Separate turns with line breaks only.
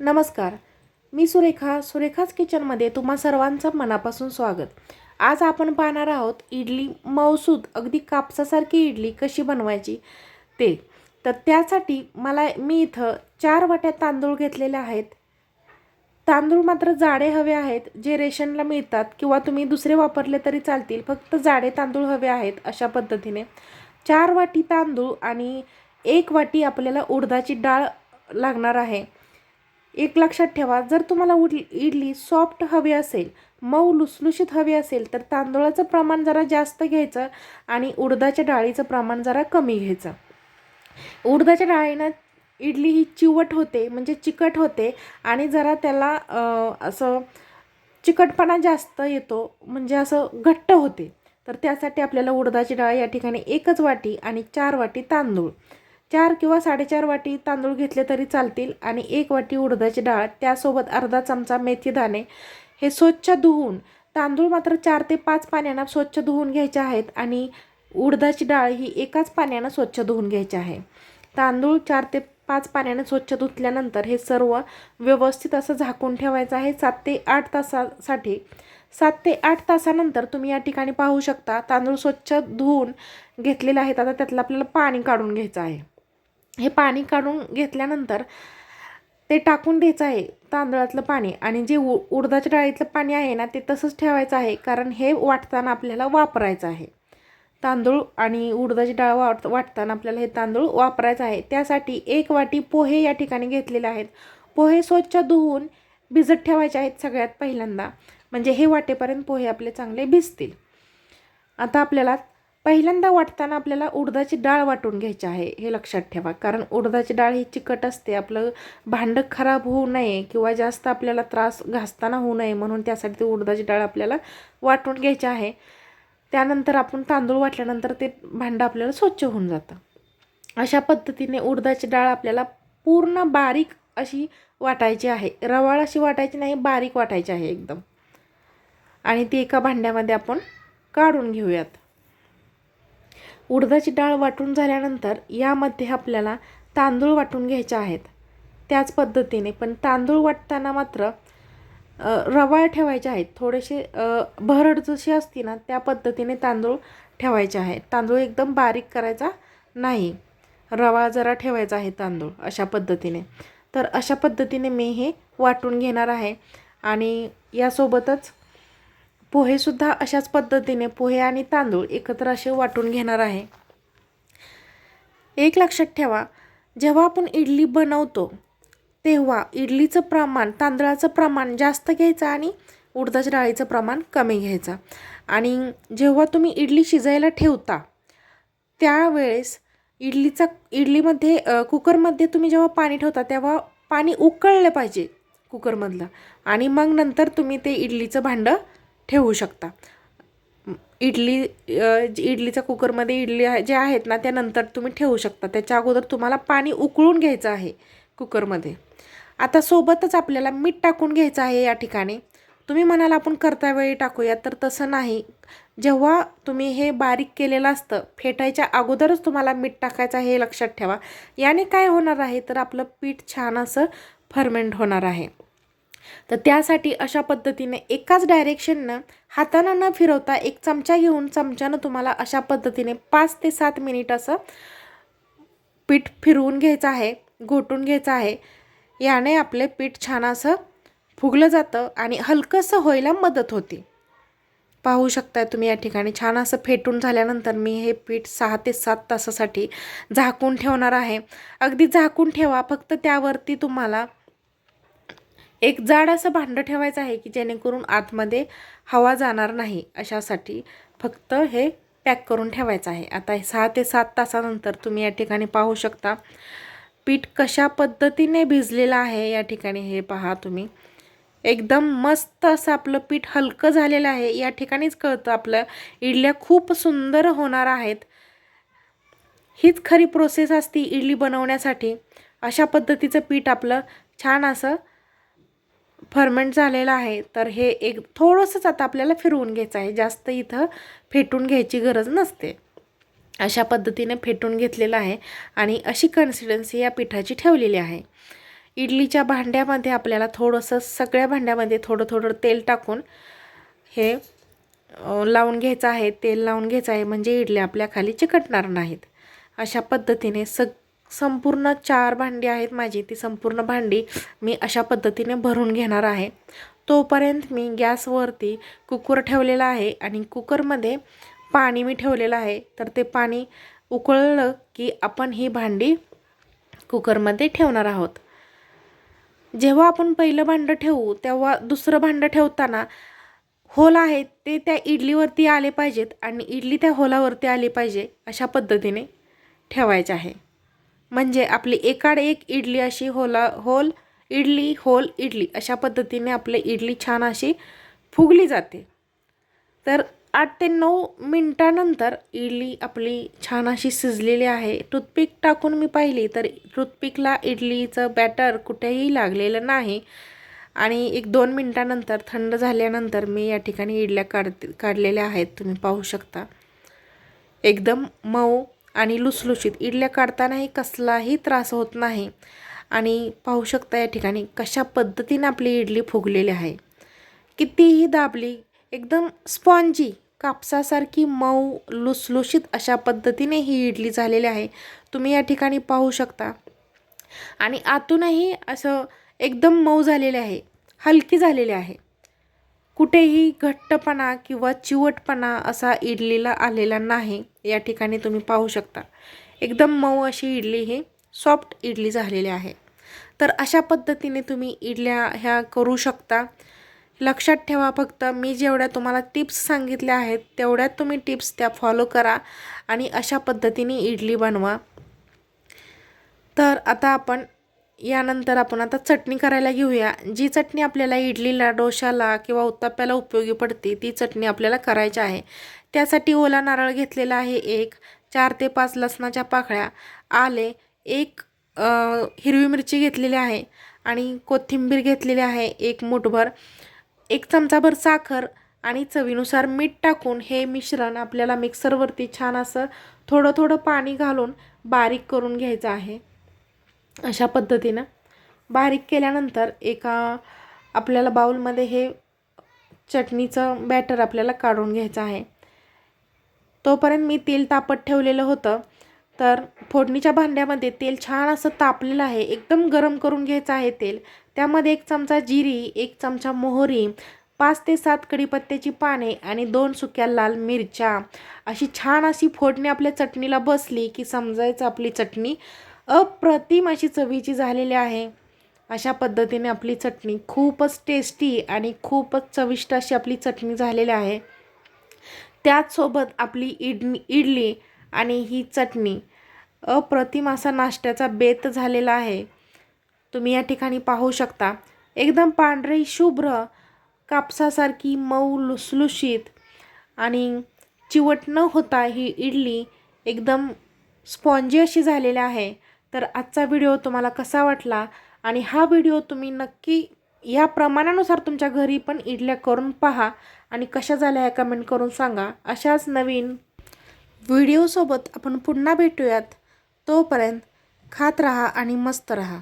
नमस्कार. मी सुरेखा सुरेखाच किचनमध्ये तुम्हा सर्वांचं मनापासून स्वागत. आज आपण पाहणार आहोत इडली मौसूद अगदी कापसासारखी इडली कशी बनवायची ते. तर त्यासाठी मला मी इथं चार वाट्या तांदूळ घेतलेले आहेत. तांदूळ मात्र जाडे हवे आहेत जे रेशनला मिळतात किंवा तुम्ही दुसरे वापरले तरी चालतील फक्त जाडे तांदूळ हवे आहेत अशा पद्धतीने. चार वाटी तांदूळ आणि एक वाटी आपल्याला उडदाची डाळ लागणार आहे. एक लक्षात ठेवा जर तुम्हाला उड इडली सॉफ्ट हवी असेल मऊ लुसलुशीत हवी असेल तर तांदूळाचं प्रमाण जरा जास्त घ्यायचं आणि उडदाच्या डाळीचं प्रमाण जरा कमी घ्यायचं. उडदाच्या डाळीनं इडली ही चिवट होते म्हणजे चिकट होते आणि जरा त्याला असं चिकटपणा जास्त येतो म्हणजे असं घट्ट होते. तर त्यासाठी आपल्याला उडदाची डाळ या ठिकाणी एकच वाटी आणि चार वाटी तांदूळ. चार किंवा साडेचार वाटी तांदूळ घेतले तरी चालतील आणि एक वाटी उडदाची डाळ त्यासोबत अर्धा चमचा मेथी दाणे. हे स्वच्छ धुवून तांदूळ मात्र चार ते पाच पाण्यानं स्वच्छ धुवून घ्यायचे आहेत आणि उडदाची डाळ ही एकाच पाण्यानं स्वच्छ धुवून घ्यायची आहे. तांदूळ चार ते पाच पाण्याने स्वच्छ धुतल्यानंतर हे सर्व व्यवस्थित असं झाकून ठेवायचं आहे. सात ते आठ तासासाठी सात ते आठ तासानंतर तुम्ही या ठिकाणी पाहू शकता तांदूळ स्वच्छ धुवून घेतलेले आहेत. आता त्यातलं आपल्याला पाणी काढून घ्यायचं आहे. हे पाणी काढून घेतल्यानंतर ते टाकून द्यायचं आहे तांदळातलं पाणी. आणि जे उ उडदाच्या डाळीतलं पाणी आहे ना ते तसंच ठेवायचं आहे कारण हे वाटताना आपल्याला वापरायचं आहे. तांदूळ आणि उडदाची डाळ वाट वाटताना आपल्याला हे तांदूळ वापरायचं आहे. त्यासाठी एक वाटी पोहे या ठिकाणी घेतलेले आहेत. पोहे स्वच्छ धुवून भिजत ठेवायचे आहेत सगळ्यात पहिल्यांदा. म्हणजे हे वाटेपर्यंत पोहे आपले चांगले भिजतील. आता आपल्याला पहिल्यांदा वाटताना आपल्याला उडदाची डाळ वाटून घ्यायची आहे हे लक्षात ठेवा. कारण उडदाची डाळ ही चिकट असते आपलं भांडं खराब होऊ नये किंवा जास्त आपल्याला त्रास घासताना होऊ नये म्हणून त्यासाठी ती उडदाची डाळ आपल्याला वाटून घ्यायची आहे. त्यानंतर आपण तांदूळ वाटल्यानंतर ते भांडं आपल्याला स्वच्छ होऊन जातं. अशा पद्धतीने उडदाची डाळ आपल्याला पूर्ण बारीक अशी वाटायची आहे. रवाळ अशी वाटायची नाही बारीक वाटायची आहे एकदम. आणि ती एका भांड्यामध्ये आपण काढून घेऊयात. उडदाची डाळ वाटून झाल्यानंतर यामध्ये आपल्याला तांदूळ वाटून घ्यायचे आहेत. त्याच पद्धतीने पण तांदूळ वाटताना मात्र रवा ठेवायचे आहेत. थोडेसे भरड जशी असती ना त्या पद्धतीने तांदूळ ठेवायचे आहेत. तांदूळ एकदम बारीक करायचा नाही. रवा जरा ठेवायचा आहे तांदूळ अशा पद्धतीने. तर अशा पद्धतीने मी हे वाटून घेणार आहे. आणि यासोबतच पोहेसुद्धा अशाच पद्धतीने पोहे आणि तांदूळ एकत्र असे वाटून घेणार आहे. एक लक्षात ठेवा जेव्हा आपण इडली बनवतो तेव्हा इडलीचं प्रमाण तांदळाचं प्रमाण जास्त घ्यायचं आणि उडदाच्या डाळीचं प्रमाण कमी घ्यायचं. आणि जेव्हा तुम्ही इडली शिजायला ठेवता त्यावेळेस इडलीचा इडलीमध्ये कुकरमध्ये तुम्ही जेव्हा पाणी ठेवता तेव्हा पाणी उकळलं पाहिजे कुकरमधलं. आणि मग नंतर तुम्ही ते इडलीचं भांडं ठेवू शकता. इडली जी- इडलीच्या कुकरमध्ये इडली आहे- जे आहेत ना त्यानंतर तुम्ही ठेवू शकता. त्याच्या अगोदर तुम्हाला पाणी उकळून घ्यायचं आहे कुकरमध्ये. आता सोबतच आपल्याला मीठ टाकून घ्यायचं आहे या ठिकाणी. तुम्ही म्हणाल आपण करता वेळी टाकूया तर तसं नाही. जेव्हा तुम्ही हे बारीक केलेलं असतं फेटायच्या अगोदरच तुम्हाला मीठ टाकायचं हे लक्षात ठेवा. याने काय होणार आहे तर आपलं पीठ छान असं फर्मेंट होणार आहे. तर त्यासाठी अशा पद्धतीने एकाच डायरेक्शननं हातानं न फिरवता एक चमचा घेऊन चमच्यानं तुम्हाला अशा पद्धतीने पाच ते सात मिनिट असं पीठ फिरवून घ्यायचं आहे घोटून घ्यायचं आहे. याने आपले पीठ छान असं फुगलं जातं आणि हलकंसं व्हायला मदत होती. पाहू शकताय तुम्ही या ठिकाणी छान असं फेटून झाल्यानंतर मी हे पीठ सहा ते सात तासासाठी झाकून ठेवणार आहे. अगदी झाकून ठेवा फक्त त्यावरती तुम्हाला एक जाड असं भांडं ठेवायचं आहे की जेणेकरून आतमध्ये हवा जाणार नाही अशासाठी फक्त हे पॅक करून ठेवायचं आहे. आता हे सहा ते सात तासानंतर तुम्ही या ठिकाणी पाहू शकता. पीठ कशा पद्धतीने भिजलेलं आहे या ठिकाणी हे पहा तुम्ही. एकदम मस्त असं आपलं पीठ हलकं झालेलं आहे. या ठिकाणीच कळतं आपलं इडल्या खूप सुंदर होणार आहेत. हीच खरी प्रोसेस असती इडली बनवण्यासाठी. अशा पद्धतीचं पीठ आपलं छान असं फर्मेंट झालेलं आहे तर हे एक थोडंसंच आता आपल्याला फिरवून घ्यायचं आहे. जास्त इथं फेटून घ्यायची गरज नसते. अशा पद्धतीने फेटून घेतलेलं आहे आणि अशी कन्सिस्टन्सी या पिठाची ठेवलेली आहे. इडलीच्या भांड्यामध्ये आपल्याला थोडंसं सगळ्या भांड्यामध्ये थोडं थोडं तेल टाकून हे लावून घ्यायचं आहे. तेल लावून घ्यायचं आहे म्हणजे इडल्या आपल्या खाली चिकटणार नाहीत. अशा पद्धतीने सग संपूर्ण चार भांडी आहेत माझी. ती संपूर्ण भांडी मी अशा पद्धतीने भरून घेणार आहे. तोपर्यंत मी गॅसवरती कुकर ठेवलेला आहे आणि कुकरमध्ये पाणी मी ठेवलेलं आहे. तर ते पाणी उकळलं की आपण ही भांडी कुकरमध्ये ठेवणार आहोत. जेव्हा आपण पहिलं भांडं ठेवू तेव्हा दुसरं भांडं ठेवताना होल आहे ते त्या इडलीवरती आले पाहिजेत आणि इडली त्या होलावरती आली पाहिजे अशा पद्धतीने ठेवायचे आहे. म्हणजे आपली एकाड एक इडली अशी होला होल इडली होल इडली. अशा पद्धतीने आपली इडली छान अशी फुगली जाते. तर आठ ते नऊ मिनटानंतर इडली आपली छान अशी शिजलेली आहे. टूथपिक टाकून मी पाहिली तर टूथपिकला इडलीचं बॅटर कुठेही लागलेलं नाही. आणि एक दोन मिनटानंतर थंड झाल्यानंतर मी या ठिकाणी इडल्या काढ काढलेल्या आहेत. तुम्ही पाहू शकता. एकदम मऊ आणि लुसलुशीत इडल्या काढतानाही कसलाही त्रास होत नाही. आणि पाहू शकता या ठिकाणी कशा पद्धतीने आपली इडली फुगलेली आहे. कितीही दाबली एकदम स्पॉन्जी कापसासारखी मऊ लुसलुशीत अशा पद्धतीने ही इडली झालेली आहे. तुम्ही या ठिकाणी पाहू शकता. आणि आतूनही असं एकदम मऊ झालेले आहे हलकी झालेली आहे. कुठेही घट्टपणा किंवा चिवटपणा असा इडलीला आलेला नाही. या ठिकाणी तुम्ही पाहू शकता. एकदम मऊ अशी इडली ही सॉफ्ट इडली झालेली आहे. तर अशा पद्धतीने तुम्ही इडल्या ह्या करू शकता. लक्षात ठेवा फक्त मी जेवढ्या तुम्हाला टिप्स सांगितल्या आहेत तेवढ्यात तुम्ही टिप्स त्या फॉलो करा आणि अशा पद्धतीने इडली बनवा. तर आता आपण यानंतर आपण आता चटणी करायला घेऊया. जी चटणी आपल्याला इडलीला डोशाला किंवा उत्ताप्याला उपयोगी पडते ती चटणी आपल्याला करायची आहे. त्यासाठी ओला नारळ घेतलेला आहे एक चार ते पाच लसणाच्या पाकळ्या आले एक हिरवी मिरची घेतलेली आहे आणि कोथिंबीर घेतलेली आहे एक मुठभर एक चमचाभर साखर आणि चवीनुसार मीठ टाकून हे मिश्रण आपल्याला मिक्सरवरती छान असं थोडं थोडं पाणी घालून बारीक करून घ्यायचं आहे. अशा पद्धतीनं बारीक केल्यानंतर एका आपल्याला बाऊलमध्ये हे चटणीचं बॅटर आपल्याला काढून घ्यायचं आहे. तोपर्यंत मी तेल तापत ठेवलेलं होतं. तर फोडणीच्या भांड्यामध्ये तेल छान असं तापलेलं आहे. एकदम गरम करून घ्यायचं आहे तेल. त्यामध्ये एक चमचा जिरी एक चमचा मोहरी पाच ते सात कढीपत्त्याची पाने आणि दोन सुक्या लाल मिरच्या. अशी छान अशी फोडणी आपल्या चटणीला बसली की समजायचं आपली चटणी अप्रतिम अशी चवीची झालेली आहे. अशा पद्धतीने आपली चटणी खूपच टेस्टी आणि खूपच चविष्ट अशी आपली चटणी झालेली आहे. त्याचसोबत आपली इडली इडली आणि ही चटणी अप्रतिम असा नाश्त्याचा बेत झालेला आहे. तुम्ही या ठिकाणी पाहू शकता. एकदम पांढरी शुभ्र कापसासारखी मऊ लुसलुशीत आणि चिवट न होता ही इडली एकदम स्पॉन्जी अशी झालेली आहे. तर आजचा व्हिडिओ तुम्हाला कसा वाटला? आणि हा व्हिडिओ तुम्ही नक्की या प्रमाणानुसार तुमच्या घरी पण इडल्या करून पहा आणि कशा झाल्या ह्या कमेंट करून सांगा. अशाच नवीन व्हिडिओसोबत आपण पुन्हा भेटूयात. तोपर्यंत खात राहा आणि मस्त राहा.